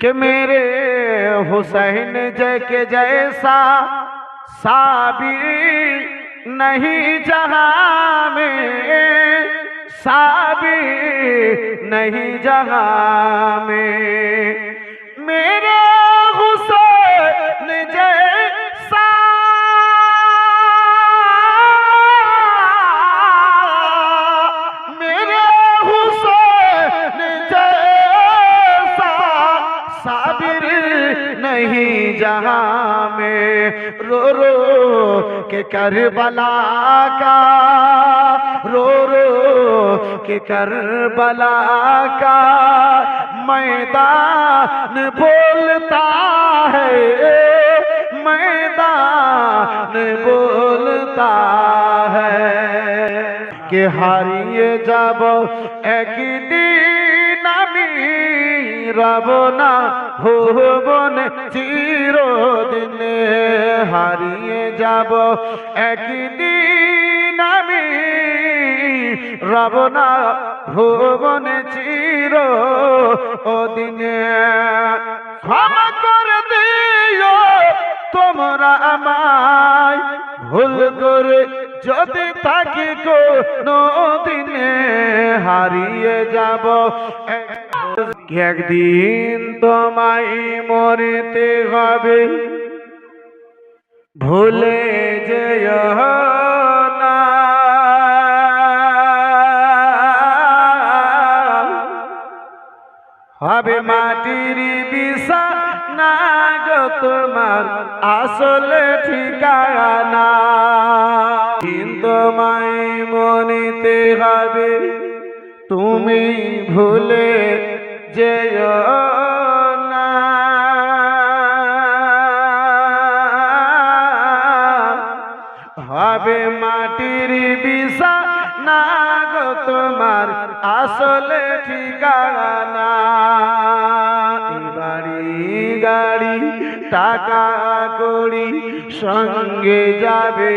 कि मेरे हुसैन जय के जैसा साबिर नहीं जहाँ में साबिर नहीं जहाँ में। मेरे खातिर नहीं जहाँ में रो रो के करबला का, रो रो के करबला का मैदान बोलता है, मैदान बोलता है। कि हारिए जब एक दिन আমি রব না ভুবন চিরদিনে হারিয়ে যাব। একদিন আমি রব না ভুবন চির দিনে ক্ষমা করে দিও তোমরা আমায় ভুল করে যদি থাকি দিনে হারিয়ে যাব। একদিন তোমায় মরিতে হবে। ভুলে যেও না। হবে মাটির বিছানা গো তোমার আসলে ঠিকানা। তোমায় মনিতে হবে, তুমি ভুলে যেও না। হবে মাটির বিছানা গো তোমার আসলে ঠিকানা। বাড়ি গাড়ি, টাকা কড়ি সঙ্গে যাবে।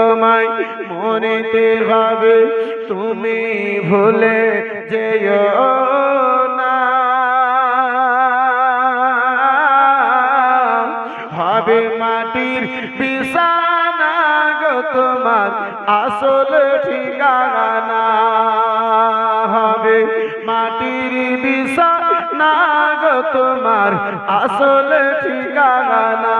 তোমায় মনেতে হবে, তুমি ভুলে যেও না। হবে মাটির বিছানা গো তোমার আসল ঠিকানা। হবে মাটির বিছানা গো তোমার আসল ঠিকানা।